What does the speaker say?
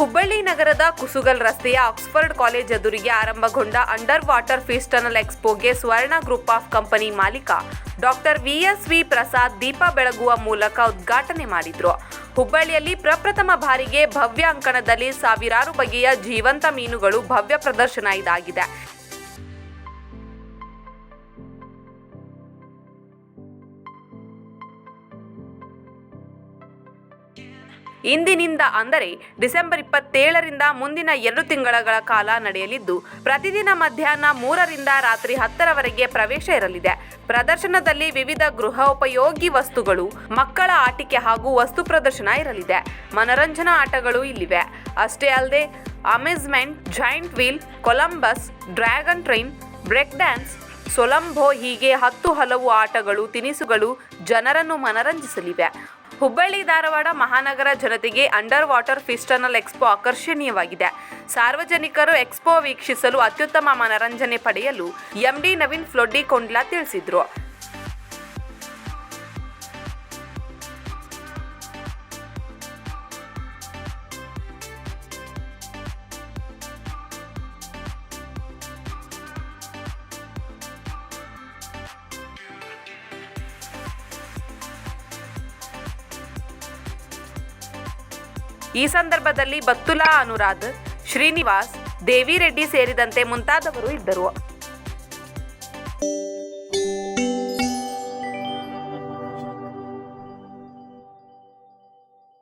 ಹುಬ್ಬಳ್ಳಿ ನಗರದ ಕುಸುಗಲ್ ರಸ್ತೆಯ Oxford college ಎದುರಿಗೆ ಆರಂಭಗೊಂಡ ಅಂಡರ್ ವಾಟರ್ ಫೀಸ್ಟನಲ್ ಎಕ್ಸ್ಪೋಗೆ ಸ್ವರ್ಣ ಗ್ರೂಪ್ ಆಫ್ ಕಂಪನಿ ಮಾಲೀಕ doctor V S V Prasad ದೀಪ ಬೆಳಗುವ ಮೂಲಕ ಉದ್ಘಾಟನೆ ಮಾಡಿದ್ರು. ಹುಬ್ಬಳ್ಳಿಯಲ್ಲಿ ಪ್ರಪ್ರಥಮ ಬಾರಿಗೆ ಭವ್ಯ ಅಂಕಣದಲ್ಲಿ ಸಾವಿರಾರು ಬಗೆಯ ಜೀವಂತ ಮೀನುಗಳು ಭವ್ಯ ಪ್ರದರ್ಶನ ಇದಾಗಿದೆ. ಇಂದಿನಿಂದ ಅಂದರೆ ಡಿಸೆಂಬರ್ ಇಪ್ಪತ್ತೇಳರಿಂದ ಮುಂದಿನ ಎರಡು ತಿಂಗಳ ಕಾಲ ನಡೆಯಲಿದ್ದು, ಪ್ರತಿದಿನ ಮಧ್ಯಾಹ್ನ ಮೂರರಿಂದ ರಾತ್ರಿ ಹತ್ತರವರೆಗೆ ಪ್ರವೇಶ ಇರಲಿದೆ. ಪ್ರದರ್ಶನದಲ್ಲಿ ವಿವಿಧ ಗೃಹೋಪಯೋಗಿ ವಸ್ತುಗಳು, ಮಕ್ಕಳ ಆಟಿಕೆ ಹಾಗೂ ವಸ್ತು ಪ್ರದರ್ಶನ ಇರಲಿದೆ. ಮನರಂಜನಾ ಆಟಗಳು ಇಲ್ಲಿವೆ. ಅಷ್ಟೇ ಅಲ್ಲದೆ, amusement, giant wheel, Columbus, dragon train, break dance, ಸೊಲಂಬೋ ಹೀಗೆ ಹತ್ತು ಹಲವು ಆಟಗಳು, ತಿನಿಸುಗಳು ಜನರನ್ನು ಮನರಂಜಿಸಲಿವೆ. ಹುಬ್ಬಳ್ಳಿ, ಧಾರವಾಡ ಮಹಾನಗರ ಜನತೆಗೆ under water fish tunnel expo ಆಕರ್ಷಣೀಯವಾಗಿದೆ. ಸಾರ್ವಜನಿಕರು ಎಕ್ಸ್ಪೋ ವೀಕ್ಷಿಸಲು ಅತ್ಯುತ್ತಮ ಮನರಂಜನೆ ಪಡೆಯಲು ಎಂಡಿ ನವೀನ್ ಫ್ಲೊಡ್ಡಿ ಕೊಂಡ್ಲಾ ತಿಳಿಸಿದ್ರು. ಈ ಸಂದರ್ಭದಲ್ಲಿ ಬತ್ತುಲಾ ಅನುರಾಧ್ ಶ್ರೀನಿವಾಸ್ ದೇವಿರೆಡ್ಡಿ ಸೇರಿದಂತೆ ಮುಂತಾದವರು ಇದ್ದರು.